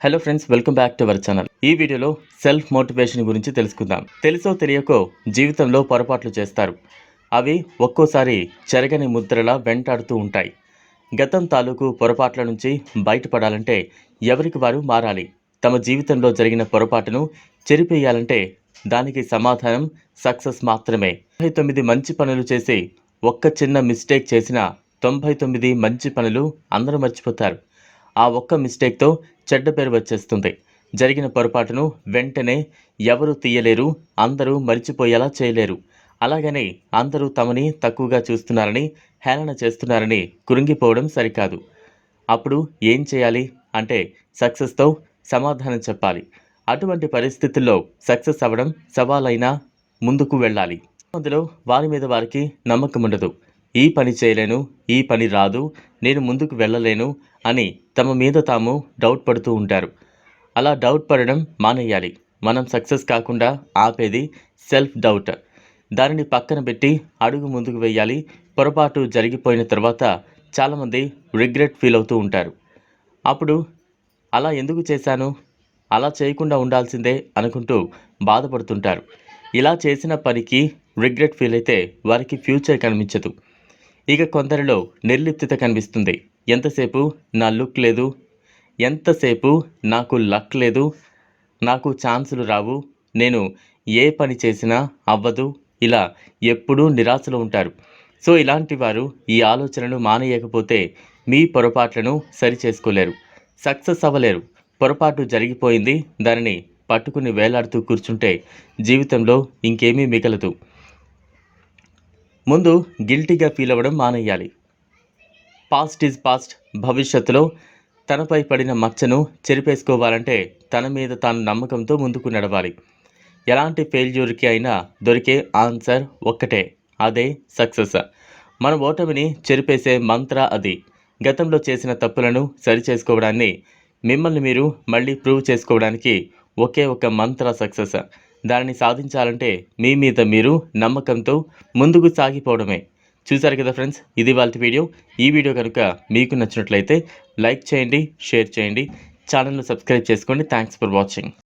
Hello friends welcome back to our channel ఈ వీడియోలో self motivation గురించి తెలుసుకుందాం. తెలుసో తెలియకో జీవితంలో పొరపాట్లు చేస్తారు. అవి ఒక్కోసారి చెరగని ముద్రలా వెంటాడుతూ ఉంటాయి. గతం తాలూకు పొరపాట్ల నుంచి బయటపడాలంటే ఎవరికి వారు మారాలి? తమ జీవితంలో జరిగిన పొరపాటును చెరిపేయాలంటే దానికి సమాధానం సక్సెస్ మాత్రమే. తొంభై తొమ్మిది మంచి పనులు చేసి ఒక్క చిన్న మిస్టేక్ చేసిన తొంభై తొమ్మిది మంచి పనులు అందరూ మర్చిపోతారు. ఆ ఒక్క మిస్టేక్తో చెడ్డ పేరు వచ్చేస్తుంది. జరిగిన పొరపాటును వెంటనే ఎవరు తీయలేరు అందరూ మరిచిపోయేలా చేయలేరు. అలాగని అందరూ తమని తక్కువగా చూస్తున్నారని హేళన చేస్తున్నారని కురింగిపోవడం సరికాదు. అప్పుడు ఏం చేయాలి? అంటే సక్సెస్తో సమాధానం చెప్పాలి. అటువంటి పరిస్థితుల్లో సక్సెస్ అవ్వడం సవాలైనా ముందుకు వెళ్ళాలి. అందులో వారి మీద వారికి నమ్మకం ఉండదు ఈ పని చేయలేను ఈ పని రాదు నేను ముందుకు వెళ్ళలేను అని తమ మీద తాము డౌట్ పడుతూ ఉంటారు. అలా డౌట్ పడడం మానేయాలి. మనం సక్సెస్ కాకుండా ఆపేది సెల్ఫ్ డౌట్. దానిని పక్కన పెట్టి అడుగు ముందుకు వేయాలి. పొరపాటు జరిగిపోయిన తర్వాత చాలామంది రిగ్రెట్ ఫీల్ అవుతూ ఉంటారు. అప్పుడు అలా ఎందుకు చేశాను? అలా చేయకుండా ఉండాల్సిందే అనుకుంటూ బాధపడుతుంటారు. ఇలా చేసిన పనికి రిగ్రెట్ ఫీల్ అయితే వారికి ఫ్యూచర్ కనిపించదు. ఇక కొందరిలో నిర్లిప్తత కనిపిస్తుంది. ఎంతసేపు? నా లుక్ లేదు. ఎంతసేపు? నాకు లక్ లేదు. నాకు ఛాన్సులు రావు. నేను ఏ పని చేసినా అవ్వదు. ఇలా ఎప్పుడూ నిరాశలో ఉంటారు. సో ఇలాంటి వారు ఈ ఆలోచనను మానేయకపోతే మీ పొరపాట్లను సరిచేసుకోలేరు. సక్సెస్ అవ్వలేరు. పొరపాటు జరిగిపోయింది. దానిని పట్టుకుని వేలాడుతూ కూర్చుంటే జీవితంలో ఇంకేమీ మిగలదు. ముందు గిల్టీగా ఫీల్ అవ్వడం మానేయాలి. పాస్ట్ ఈజ్ పాస్ట్ భవిష్యత్తులో తనపై పడిన మచ్చను చెరిపేసుకోవాలంటే తన మీద తాను నమ్మకంతో ముందుకు నడవాలి. ఎలాంటి ఫెయిల్యూర్కి అయినా దొరికే ఆన్సర్ ఒక్కటే అదే సక్సెస్. మన ఓటమిని చెరిపేసే మంత్ర అది. గతంలో చేసిన తప్పులను సరిచేసుకోవడాన్ని మిమ్మల్ని మీరు మళ్ళీ ప్రూవ్ చేసుకోవడానికి ఒకే ఒక మంత్ర సక్సెస్. దానిని సాధించాలంటే మీ మీద మీరు నమ్మకంతో ముందుకు సాగిపోవడమే. చూసారు కదా ఫ్రెండ్స్? ఇది వాళ్ళ వీడియో. ఈ వీడియో కనుక మీకు నచ్చినట్లయితే లైక్ చేయండి షేర్ చేయండి. ఛానల్ను సబ్స్క్రైబ్ చేసుకోండి. Thanks for watching